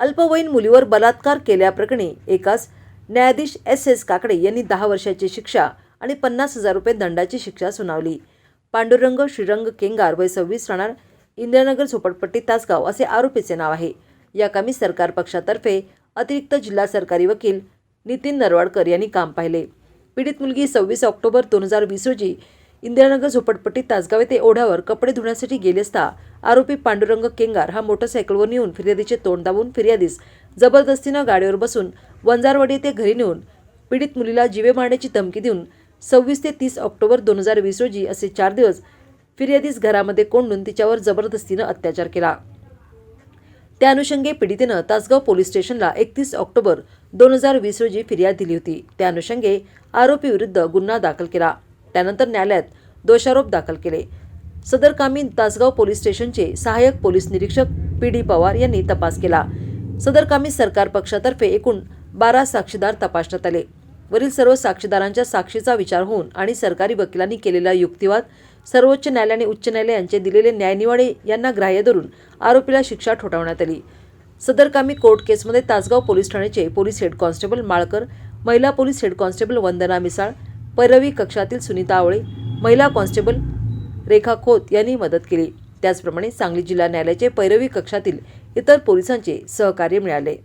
अल्पवयीन मुलीवर बलात्कार केल्याप्रकरणी एकाच न्यायाधीश एस एस काकडे यांनी दहा वर्षाची शिक्षा आणि पन्नास हजार रुपये दंडाची शिक्षा सुनावली. पांडुरंग श्रीरंग केंगार वय सव्वीस राहणार इंदिरानगर झोपडपट्टी तासगाव असे आरोपीचे नाव आहे. या कामी सरकार पक्षातर्फे अतिरिक्त जिल्हा सरकारी वकील नितीन नरवाडकर यांनी काम पाहिले. पीडित मुलगी सव्वीस ऑक्टोबर दोन हजार वीस रोजी इंदिरानगर झोपडपट्टी तासगाव येथे ओढ्यावर कपडे धुण्यासाठी गेले असता आरोपी पांडुरंग केंगार हा मोटरसायकलवर नेऊन फिर्यादीचे तोंड दाबून फिर्यादीस जबरदस्तीनं गाडीवर बसून वंजारवाडी येथे घरी नेऊन पीडित मुलीला जीवे मारण्याची धमकी देऊन सव्वीस ते तीस ऑक्टोबर दोन हजार वीस रोजी असे चार दिवस फिर्यादीस घरामध्ये कोंडून तिच्यावर जबरदस्तीनं अत्याचार केला. त्या अनुषंगे पीडितेनं तासगाव पोलीस स्टेशनला एकतीस ऑक्टोबर दोन हजार वीस रोजी फिर्याद दिली होती. त्या अनुषंगे आरोपीविरुद्ध गुन्हा दाखल केला. त्यानंतर न्यायालयात दोषारोप दाखल केले. सदर कामी तासगाव पोलीस स्टेशनचे सहाय्यक पोलीस निरीक्षक पी डी पवार यांनी तपास केला. सदर कामी सरकार पक्षातर्फे एकूण बारा साक्षीदार तपासण्यात आले. वरील सर्व साक्षीदारांच्या साक्षीचा विचार होऊन आणि सरकारी वकिलांनी केलेला युक्तिवाद सर्वोच्च न्यायालय आणि उच्च न्यायालय यांचे दिलेले न्यायनिवाडे यांना ग्राह्य धरून आरोपीला शिक्षा ठोठावण्यात आली. सदरकामी कोर्ट केसमध्ये तासगाव पोलीस ठाण्याचे पोलीस हेड कॉन्स्टेबल माळकर महिला police head constable Vandana Misal पैरवी कक्षातील सुनीता आवळे महिला कॉन्स्टेबल रेखा खोत यांनी मदत केली. त्याचप्रमाणे सांगली जिल्हा न्यायालयाचे पैरवी कक्षातील इतर पोलिसांचे सहकार्य मिळाले.